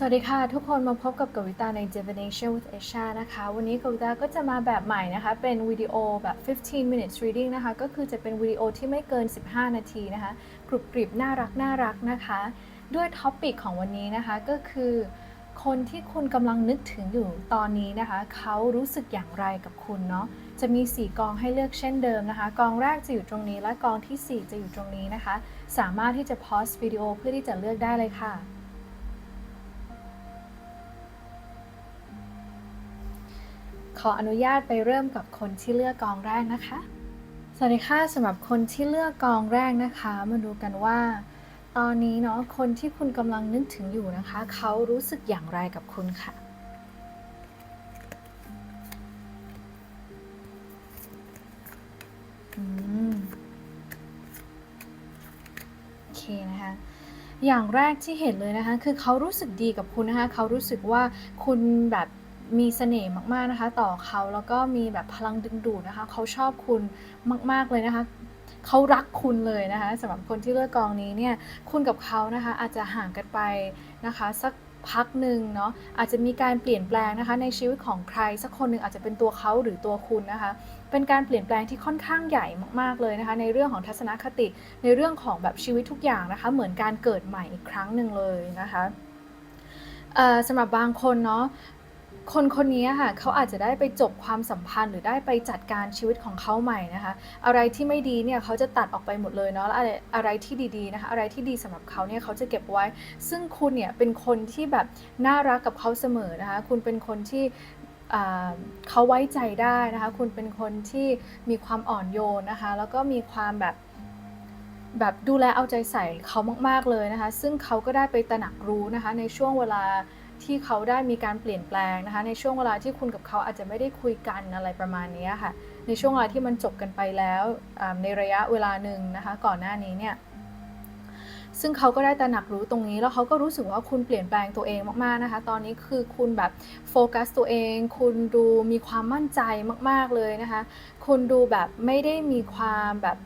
สวัสดีค่ะ ทุกคนมาพบกับกวิตาใน Divination with Esha นะคะ วันนี้กวิตาก็จะมาแบบใหม่นะคะ เป็นวิดีโอแบบ 15 minutes reading นะคะ ก็คือจะเป็นวิดีโอที่ไม่เกิน 15 นาทีนะคะ กรุบกริบน่ารักน่ารักนะคะ ด้วยท็อปิกของวันนี้นะคะ ก็คือ คนที่คุณกำลังนึกถึงอยู่ตอนนี้นะคะ เขารู้สึกอย่างไรกับคุณเนาะ จะมี 4 กองให้เลือกเช่นเดิมนะคะ กองแรกจะอยู่ตรงนี้และกองทีสี่4 จะอยู่ตรงนี้นะคะ สามารถที่จะ pause วิดีโอเพื่อที่จะเลือกได้เลยค่ะ ขออนุญาตไปเริ่มกับคนที่เลือกกองแรกนะคะ สวัสดีค่ะสำหรับคนที่เลือกกองแรกนะคะ มาดูกันว่า ตอนนี้เนาะคนที่คุณกำลังนึกถึงอยู่นะคะ เขารู้สึกอย่างไรกับคุณค่ะอืมโอเคนะคะอย่างแรกที่เห็นเลยนะคะ คือเขารู้สึกดีกับคุณนะคะ เขารู้สึกว่าคุณแบบ มีเสน่ห์มากๆนะคะ ต่อเขาแล้วก็มีแบบพลังดึงดูดนะคะ เขาชอบคุณมาก ๆเลยนะคะเขารักคุณเลยนะคะสำหรับคนที่เลือกกองนี้เนี่ยคุณกับเขานะคะอาจจะห่างกันไปนะคะสักพักหนึ่งเนาะอาจจะมีการเปลี่ยนแปลงนะคะในชีวิตของใครสักคนหนึ่งอาจจะเป็นตัวเขาหรือตัวคุณนะคะ เป็นการเปลี่ยนแปลงที่ค่อนข้างใหญ่มากๆเลยนะคะ ในเรื่องของทัศนคติในเรื่องของแบบชีวิตทุกอย่างนะคะ เหมือนการเกิดใหม่อีกครั้งหนึ่งเลยนะคะสำหรับบางคนเนาะ คนคนนี้ค่ะเขาอาจจะได้ไปจบความสัมพันธ์ หรือได้ไปจัดการชีวิตของเขาใหม่นะคะ อะไรที่ไม่ดีเนี่ยเขาจะตัดออกไปหมดเลยเนาะแล้วอะไรอะไรที่ดีๆนะคะอะไรที่ดีสำหรับเขาเนี่ยเขาจะเก็บไว้ ซึ่งคุณเนี่ยเป็นคนที่แบบน่ารักกับเขาเสมอนะคะ คุณเป็นคนที่เขาไว้ใจได้นะคะ คุณเป็นคนที่มีความอ่อนโยนนะคะ แล้วก็มีความแบบแบบดูแลเอาใจใส่เขามาก ๆเลยนะคะ ซึ่งเขาก็ได้ไปตระหนักรู้นะคะในช่วงเวลา ที่เขาได้มีการเปลี่ยนแปลงนะคะ ในช่วงเวลาที่คุณกับเขาอาจจะไม่ได้คุยกันอะไรประมาณนี้ค่ะ ในช่วงเวลาที่มันจบกันไปแล้วในระยะเวลาหนึ่งนะคะ ก่อนหน้านี้เนี่ยซึ่งเขาก็ได้ตระหนักรู้ตรงนี้แล้วเขาก็รู้สึกว่าคุณเปลี่ยนแปลงตัวเองมากๆนะคะ ตอนนี้คือคุณแบบโฟกัสตัวเอง คุณดูมีความมั่นใจมากๆเลยนะคะ คุณดูแบบไม่ได้มีความแบบ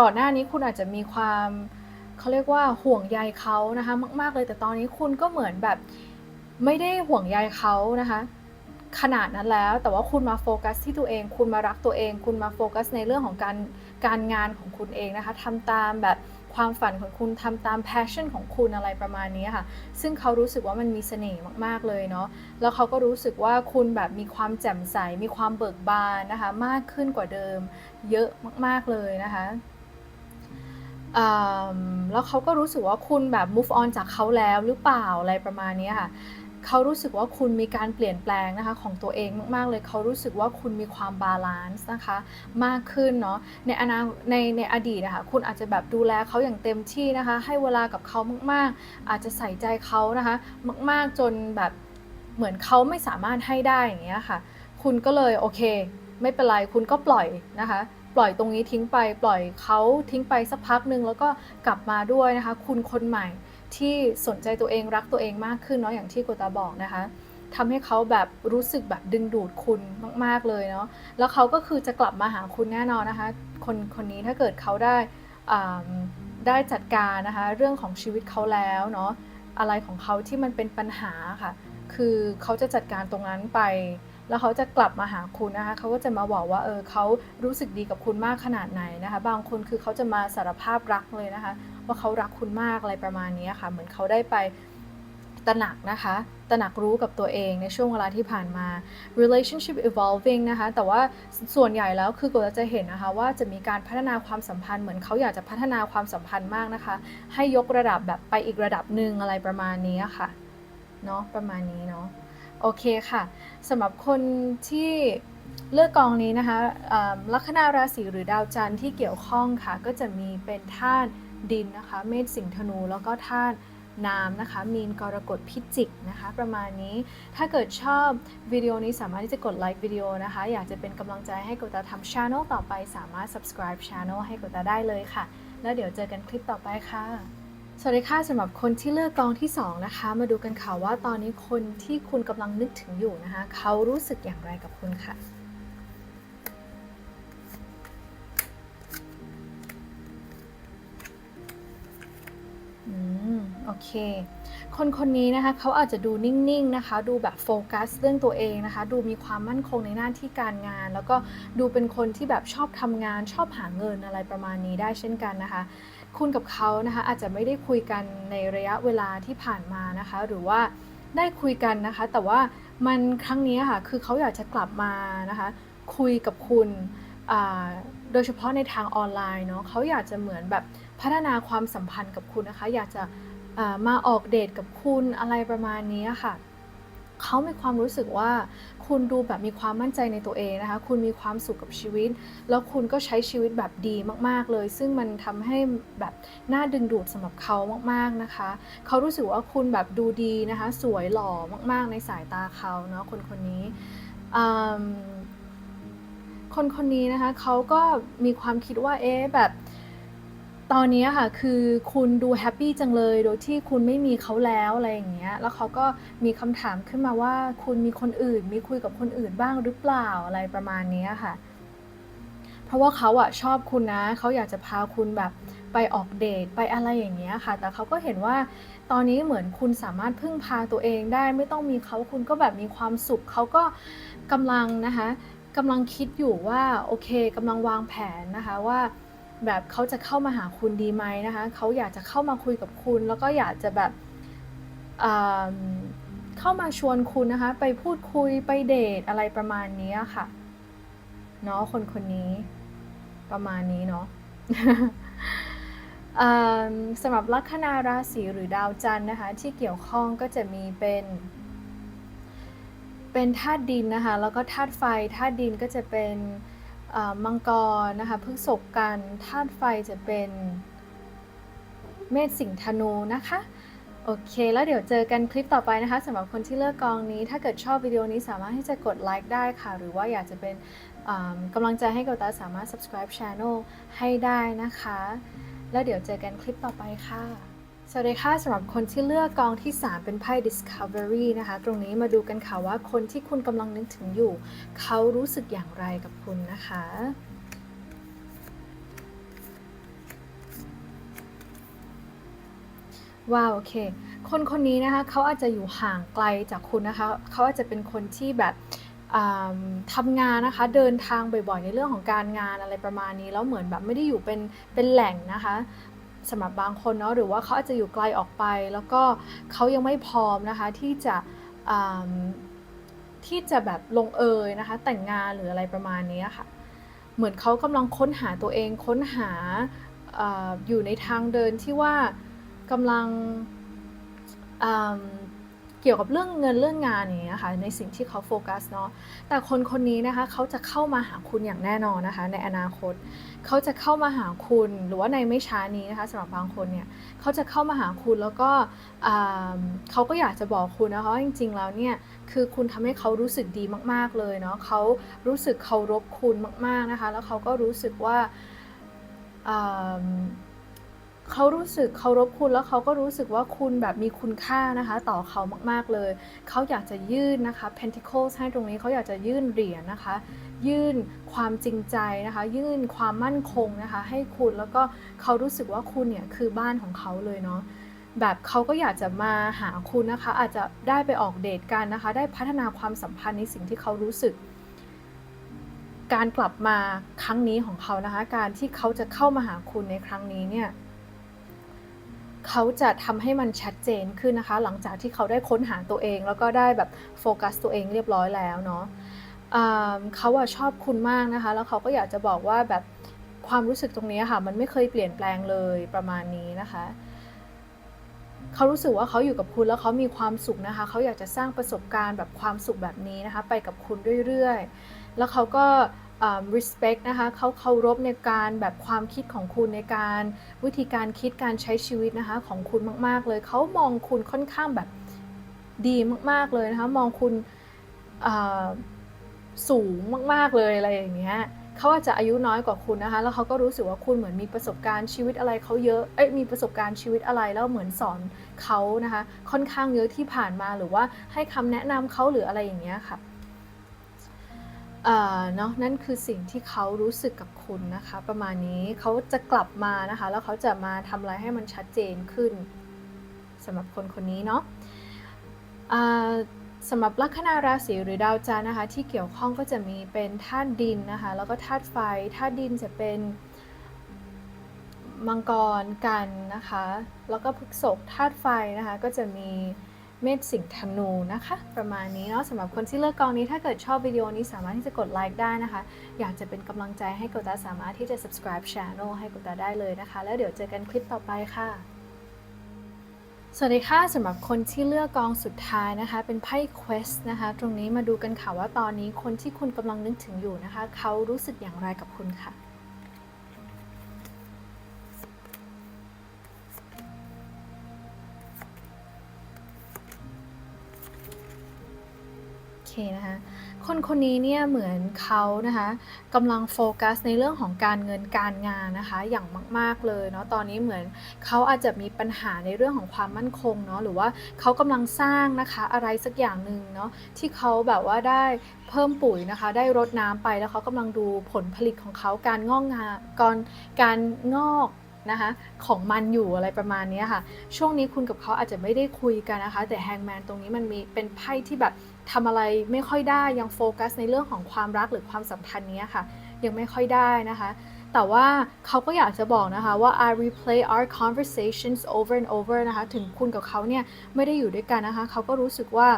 ก่อนหน้านี้คุณอาจจะมีความ เขาเรียกว่าห่วงใยเขานะคะมาก ๆเลยแต่ตอนนี้คุณก็เหมือนแบบไม่ได้ห่วงใยเขานะคะ ขนาดนั้นแล้วแต่ว่าคุณมาโฟกัสที่ตัวเอง คุณมารักตัวเอง คุณมาโฟกัสในเรื่องของการการงานของคุณเองนะคะทำตามแบบความฝันของคุณทำตาม passion ของคุณอะไรประมาณนี้ค่ะ ซึ่งเขารู้สึกว่ามันมีเสน่ห์มาก ๆ เลยเนาะ แล้วเขาก็รู้สึกว่าคุณแบบมีความแจ่มใส มีความเบิกบานนะคะ มากขึ้นกว่าเดิม เยอะมาก ๆ เลยนะคะ แล้วเขาก็รู้สึกว่าคุณแบบ move on จากเขาแล้วหรือเปล่าอะไรประมาณนี้ค่ะเขารู้สึกว่าคุณมีการเปลี่ยนแปลงนะคะของตัวเองมาก ๆ เลยเขารู้สึกว่าคุณมีความบาลานซ์นะคะมากขึ้นเนาะในอนาในในอดีตนะคะคุณอาจจะแบบดูแลเขาอย่างเต็มที่นะคะ ให้เวลากับเขามาก ๆ อาจจะใส่ใจเขานะคะ มาก ๆ จนแบบเหมือนเขาไม่สามารถให้ได้อย่างเงี้ยค่ะ คุณก็เลยโอเค ไม่เป็นไรคุณก็ปล่อยนะคะ ปล่อยตรงนี้ทิ้งไป ปล่อยเขาทิ้งไปสักพักหนึ่งแล้วก็กลับมาด้วยนะคะ คุณคนใหม่ที่สนใจตัวเองรักตัวเองมากขึ้นเนาะอย่างที่โกตาบอกนะคะทำให้เขาแบบรู้สึกแบบดึงดูดคุณมาก ๆเลยเนาะแล้วเขาก็คือจะกลับมาหาคุณแน่นอนนะคะ คนคนนี้ถ้าเกิดเขาได้อ่าได้จัดการนะคะเรื่องของชีวิตเขาแล้วเนาะอะไรของเขาที่มันเป็นปัญหาค่ะ คือเขาจะจัดการตรงนั้นไป แล้วเขาจะกลับมาหาคุณนะคะเขาก็จะมาบอกว่าเออเขารู้สึกดีกับคุณมากขนาดไหนนะคะ บางคนคือเขาจะมาสารภาพรักเลยนะคะ ว่าเขารักคุณมากอะไรประมาณนี้ค่ะ เหมือนเขาได้ไปตระหนักนะคะ ตระหนักรู้กับตัวเองในช่วงเวลาที่ผ่านมา relationship evolving นะคะ แต่ว่าส่วนใหญ่แล้วคือก็จะเห็นนะคะว่าจะมีการพัฒนาความสัมพันธ์เหมือนเขาอยากจะพัฒนาความสัมพันธ์มากนะคะ ให้ยกระดับแบบไปอีกระดับหนึ่งอะไรประมาณนี้ค่ะ เนาะประมาณนี้เนาะ โอเคค่ะสำหรับคนที่เลือกกองนี้นะคะลัคนาราศีหรือดาวจันทร์ที่เกี่ยวข้องค่ะ ก็จะมีเป็นธาตุดินนะคะ เมษสิงห์ธนูแล้วก็ธาตุน้ำนะคะ มีนกรกฎพิจิกนะคะ ประมาณนี้ถ้าเกิดชอบวิดีโอนี้สามารถที่จะกดไลค์วิดีโอนะคะ อยากจะเป็นกำลังใจให้กดตาทำช anel ต่อไป สามารถ subscribe channel ให้กดตาได้เลยค่ะ แล้วเดี๋ยวเจอกันคลิปต่อไปค่ะ สวัสดีค่ะสำหรับคนที่เลือกกองที่ 2 นะคะ มาดูกันค่ะว่าตอนนี้คนที่คุณกำลังนึกถึงอยู่นะคะ เขารู้สึกอย่างไรกับคุณค่ะ โอเค คนคนนี้นะคะเขาอาจจะดูนิ่งๆนะคะ ดูแบบโฟกัสเรื่องตัวเองนะคะ ดูมีความมั่นคงในหน้าที่การงาน แล้วก็ดูเป็นคนที่แบบชอบทำงาน ชอบหาเงินอะไรประมาณนี้ได้เช่นกันนะคะ คุณกับเขานะคะอาจจะไม่ได้คุยกันในระยะเวลาที่ผ่านมานะคะ หรือว่าได้คุยกันนะคะ แต่ว่ามันครั้งนี้ค่ะคือเขาอยากจะกลับมานะคะ คุยกับคุณโดยเฉพาะในทางออนไลน์เนาะเขาอยากจะเหมือนแบบพัฒนาความสัมพันธ์กับคุณนะคะ อยากจะ มาออกเดทกับคุณอะไรประมาณนี้ค่ะเขามีความรู้สึกว่าคุณดูแบบมีความมั่นใจในตัวเองนะคะ คุณมีความสุขกับชีวิต แล้วคุณก็ใช้ชีวิตแบบดีมาก ๆ เลย ซึ่งมันทำให้แบบน่าดึงดูดสำหรับเขามาก ๆ นะคะ เขารู้สึกว่าคุณแบบดูดีนะคะ สวยหล่อมาก ๆ ในสายตาเขาเนาะคนคนนี้คนคนนี้นะคะเขาก็มีความคิดว่าเอ๊ะแบบ ตอนนี้ค่ะคือคุณดูแฮปปี้จังเลย โดยที่คุณไม่มีเขาแล้วอะไรอย่างเงี้ย แล้วเขาก็มีคำถามขึ้นมาว่าคุณมีคนอื่น มีคุยกับคนอื่นบ้างหรือเปล่าอะไรประมาณนี้ค่ะ เพราะว่าเขาอะชอบคุณนะ เขาอยากจะพาคุณแบบไปออกเดทไปอะไรอย่างเงี้ยค่ะ แต่เขาก็เห็นว่าตอนนี้เหมือนคุณสามารถพึ่งพาตัวเองได้ ไม่ต้องมีเขาคุณก็แบบมีความสุข เขาก็กำลังนะคะกำลังคิดอยู่ว่าโอเคกำลังวางแผนนะคะว่า แบบเขาจะเข้ามาหาคุณดีไหมนะคะเขาอยากจะเข้ามาคุยกับคุณ แล้วก็อยากจะแบบเข้ามาชวนคุณนะคะ ไปพูดคุยไปเดทอะไรประมาณนี้ค่ะเนาะคนคนนี้ประมาณนี้เนาะสำหรับลัคนาราศีหรือดาวจันทร์นะคะ ที่เกี่ยวข้องก็จะมีเป็น เป็นธาตุดินนะคะ แล้วก็ธาตุไฟธาตุดินก็จะเป็น มังกรนะคะพฤษภกันธาตุไฟจะเป็นเมษสิงห์ธนูนะคะโอเค แล้วเดี๋ยวเจอกันคลิปต่อไปนะคะสำหรับคนที่เลือกกองนี้ ถ้าเกิดชอบวิดีโอนี้สามารถที่จะกดไลค์ได้ค่ะ หรือว่าอยากจะเป็นกำลังใจให้กับตาสามารถ subscribe channel ให้ได้นะคะ แล้วเดี๋ยวเจอกันคลิปต่อไปค่ะ สวัสดีค่ะสำหรับคนที่เลือกกองที่ 3 เป็นไพ่ Discovery นะคะ ตรงนี้มาดูกันค่ะว่าคนที่คุณกำลังนึกถึงอยู่ เขารู้สึกอย่างไรกับคุณนะคะ ว้าวโอเค คนคนนี้นะคะเขาอาจจะอยู่ห่างไกลจากคุณนะคะ เขาอาจจะเป็นคนที่แบบอ่าทำงานนะคะเดินทางบ่อยๆ ในเรื่องของการงานอะไรประมาณนี้แล้วเหมือนแบบไม่ได้อยู่เป็นเป็นแหล่งนะคะ สำหรับบางคนเนาะหรือว่าเขาอาจจะอยู่ไกลออกไป แล้วก็เขายังไม่พร้อมนะคะที่จะที่จะแบบลงเอยนะคะแต่งงานหรืออะไรประมาณนี้ค่ะ เหมือนเขากำลังค้นหาตัวเองค้นหาออยู่ในทางเดินที่ว่ากำลัง เกี่ยวกับเรื่องเงินเรื่องงานอย่างเงี้ยค่ะในสิ่งที่เขาโฟกัสเนาะแต่คนคนนี้นะคะเขาจะเข้ามาหาคุณอย่างแน่นอนนะคะ ในอนาคต เขาจะเข้ามาหาคุณหรือว่าในไม่ช้านี้นะคะสำหรับบางคนเนี่ยเขาจะเข้ามาหาคุณแล้วก็เขาก็อยากจะบอกคุณนะคะว่าจริง ๆ แล้วเนี่ยคือคุณทำให้เขารู้สึกดีมาก ๆเลยเนาะเขารู้สึกเคารพคุณมาก ๆนะคะ แล้วเขาก็รู้สึกว่า เขารู้สึกเคารพคุณแล้วเขาก็รู้สึกว่าคุณแบบมีคุณค่านะคะ ต่อเขามากๆเลย เขาอยากจะยื่นนะคะ Pentacles ให้ตรงนี้เขาอยากจะยื่นเหรียญนะคะ ยื่นความจริงใจนะคะ ยื่นความมั่นคงนะคะ ให้คุณแล้วก็เขารู้สึกว่าคุณเนี่ยคือบ้านของเขาเลยเนาะแบบเขาก็อยากจะมาหาคุณนะคะ อาจจะได้ไปออกเดทกันนะคะ ได้พัฒนาความสัมพันธ์ในสิ่งที่เขารู้สึก การกลับมาครั้งนี้ของเขานะคะ การที่เขาจะเข้ามาหาคุณในครั้งนี้เนี่ย เขาจะทำให้มันชัดเจนขึ้นนะคะ หลังจากที่เขาได้ค้นหาตัวเอง แล้วก็ได้แบบโฟกัสตัวเองเรียบร้อยแล้วเนาะเขาอะชอบคุณมากนะคะ แล้วเขาก็อยากจะบอกว่าแบบความรู้สึกตรงนี้ค่ะ มันไม่เคยเปลี่ยนแปลงเลยประมาณนี้นะคะเขารู้สึกว่าเขาอยู่กับคุณแล้วเขามีความสุขนะคะ เขาอยากจะสร้างประสบการณ์แบบความสุขแบบนี้นะคะ ไปกับคุณเรื่อยๆ แล้วเขาก็ respect นะคะเขาเคารพในการแบบความคิดของคุณในการวิธีการคิดการใช้ชีวิตนะคะของคุณมาก ๆ เลยเขามองคุณค่อนข้างแบบดีมาก ๆ เลยนะคะมองคุณสูงมาก ๆ เลยอะไรอย่างเงี้ยเขาอาจจะอายุน้อยกว่าคุณนะคะ แล้วเขาก็รู้สึกว่าคุณเหมือนมีประสบการณ์ชีวิตอะไรเขาเยอะ เอ๊ยมีประสบการณ์ชีวิตอะไรแล้วเหมือนสอนเขานะคะ ค่อนข้างเยอะที่ผ่านมาหรือว่าให้คำแนะนำเขาหรืออะไรอย่างเงี้ยค่ะ เนาะนั่นคือสิ่งที่เขารู้สึกกับคุณนะคะ ประมาณนี้เขาจะกลับมานะคะ แล้วเขาจะมาทำอะไรให้มันชัดเจนขึ้นสำหรับคนคนนี้เนาะสำหรับลัคนาราศีหรือดาวจันทร์นะคะ ที่เกี่ยวข้องก็จะมีเป็นธาตุดินนะคะ แล้วก็ธาตุไฟธาตุดินจะเป็นมังกรกันนะคะ แล้วก็พฤษภธาตุไฟนะคะก็จะมี เมษสิงห์ธนูนะคะ ประมาณนี้เนาะสำหรับคนที่เลือกกองนี้ถ้าเกิดชอบวิดีโอนี้สามารถที่จะกดไลค์ได้นะคะ อยากจะเป็นกำลังใจให้กดตาสามารถที่จะ subscribe channel ให้กดตาได้เลยนะคะ แล้วเดี๋ยวเจอกันคลิปต่อไปค่ะสวัสดีค่ะสำหรับคนที่เลือกกองสุดท้ายนะคะ เป็นไพ่ Quest นะคะ ตรงนี้มาดูกันค่ะว่าตอนนี้คนที่คุณกำลังนึกถึงอยู่นะคะ เขารู้สึกอย่างไรกับคุณค่ะ เคนะคะคนคนนี้เนี่ยเหมือนเขานะคะกำลังโฟกัสในเรื่องของการเงินการงานนะคะอย่างมาก ๆเลยเนาะตอนนี้เหมือนเขาอาจจะมีปัญหาในเรื่องของความมั่นคงเนาะหรือว่าเขากำลังสร้างนะคะอะไรสักอย่างหนึ่งเนาะที่เขาแบบว่าได้เพิ่มปุ๋ยนะคะ ได้รดน้ำไปแล้วเขากำลังดูผลผลิตของเขาการงอกงาก่อนการงอกนะคะของมันอยู่อะไรประมาณนี้ค่ะ ช่วงนี้คุณกับเขาอาจจะไม่ได้คุยกันนะคะ แต่แฮงแมนตรงนี้มันมีเป็นไพ่ที่แบบ ทำอะไรไม่ค่อยได้ยังโฟกัสในเรื่องของความรักหรือความสัมพันธ์เนี้ยค่ะ ยังไม่ค่อยได้นะคะ แต่ว่าเขาก็อยากจะบอกนะคะว่า I replay our conversations over and over นะคะ ถึงคุณกับเขาเนี่ยไม่ได้อยู่ด้วยกันนะคะ เขาก็รู้สึกว่า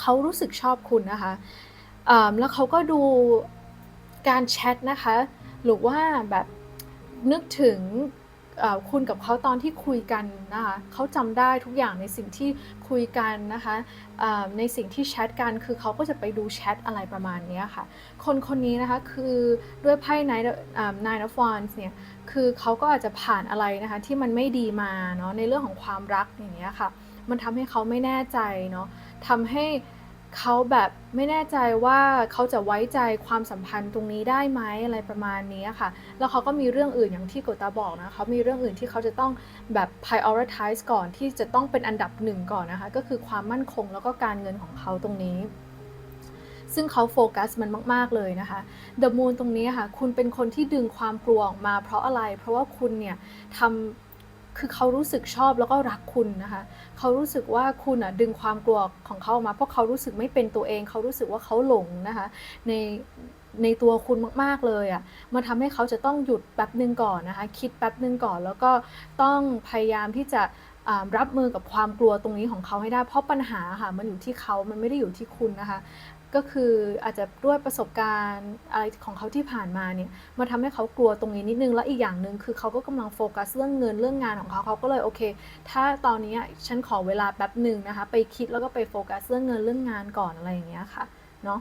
เขารู้สึกชอบคุณนะคะแล้วเขาก็ดูการแชทนะคะ หรือว่าแบบนึกถึง คุณกับเขาตอนที่คุยกันนะคะเขาจำได้ทุกอย่างในสิ่งที่คุยกันนะคะในสิ่งที่แชทกันคือเขาก็จะไปดูแชทอะไรประมาณนี้ค่ะ คนคนนี้นะคะคือด้วยไพ่ Nine um, Nine of Wands เนี่ยคือเขาก็อาจจะผ่านอะไรนะคะที่มันไม่ดีมาเนาะในเรื่องของความรักอย่างเงี้ยค่ะ มันทำให้เขาไม่แน่ใจเนาะทำให้ เขาแบบไม่แน่ใจว่าเขาจะไว้ใจความสัมพันธ์ตรงนี้ได้ไหมอะไรประมาณนี้ค่ะ แล้วเขาก็มีเรื่องอื่นอย่างที่โกตาบอกนะเขามีเรื่องอื่นที่เขาจะต้องแบบ prioritize ก่อนที่จะต้องเป็นอันดับหนึ่งก่อนนะคะ ก็คือความมั่นคงแล้วก็การเงินของเขาตรงนี้ ซึ่งเขาโฟกัสมันมาก ๆ เลยนะคะ The Moon ตรงนี้ค่ะ คุณเป็นคนที่ดึงความกลัวออกมาเพราะอะไร เพราะว่าคุณเนี่ยทำ คือเขารู้สึกชอบแล้วก็รักคุณนะคะเขารู้สึกว่าคุณอะดึงความกลัวของเขาออกมาเพราะเขารู้สึกไม่เป็นตัวเอง เขารู้สึกว่าเขาหลงนะคะในในตัวคุณมาก ๆ เลยอะ่ะ มันทำให้เขาจะต้องหยุดแป๊บหนึ่งก่อนนะคะ คิดแป๊บหนึ่งก่อน แล้วก็ต้องพยายามที่จะรับมือกับความกลัวตรงนี้ของเขาให้ได้ เพราะปัญหาค่ะ มันอยู่ที่เขา มันไม่ได้อยู่ที่คุณนะคะ ก็คืออาจจะด้วยประสบการณ์อะไรของเขาที่ผ่านมาเนี่ยมาทำให้เขากลัวตรงนี้นิดนึงและอีกอย่างหนึ่งคือเขาก็กำลังโฟกัสเรื่องเงินเรื่องงานของเขาเขาก็เลยโอเค ถ้าตอนนี้ฉันขอเวลาแป๊บหนึ่งนะคะ ไปคิดแล้วก็ไปโฟกัสเรื่องเงินเรื่องงานก่อนอะไรอย่างเงี้ยค่ะเนาะ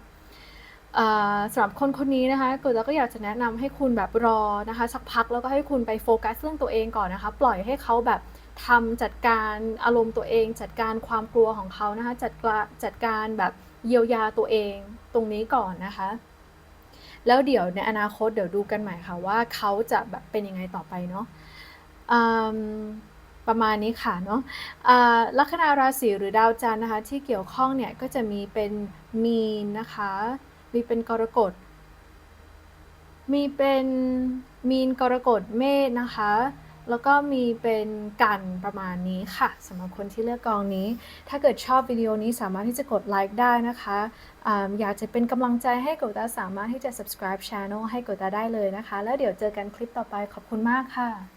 สำหรับคนคนนี้นะคะก็ก็อยากจะแนะนำให้คุณแบบรอนะคะ สักพักแล้วก็ให้คุณไปโฟกัสเรื่องตัวเองก่อนนะคะ ปล่อยให้เขาแบบทำจัดการอารมณ์ตัวเอง จัดการความกลัวของเขานะคะจัดการจัดการแบบ เยียวยาตัวเองตรงนี้ก่อนนะคะ แล้วเดี๋ยวในอนาคตเดี๋ยวดูกันใหม่ค่ะว่าเขาจะแบบเป็นยังไงต่อไปเนาะประมาณนี้ค่ะเนาะลัคนาราศีหรือดาวจันทร์นะคะ ที่เกี่ยวข้องเนี่ยก็จะมีเป็นมีนนะคะ มีเป็นกรกฎ มีเป็นมีนกรกฎเมษนะคะ แล้วก็มีเป็นกันประมาณนี้ค่ะสำหรับคนที่เลือกกองนี้ ถ้าเกิดชอบวิดีโอนี้สามารถที่จะกดไลค์ได้นะคะออยากจะเป็นกำลังใจให้กดตาสามารถที่จะ subscribe channel ให้กดตาได้เลยนะคะ แล้วเดี๋ยวเจอกันคลิปต่อไปขอบคุณมากค่ะ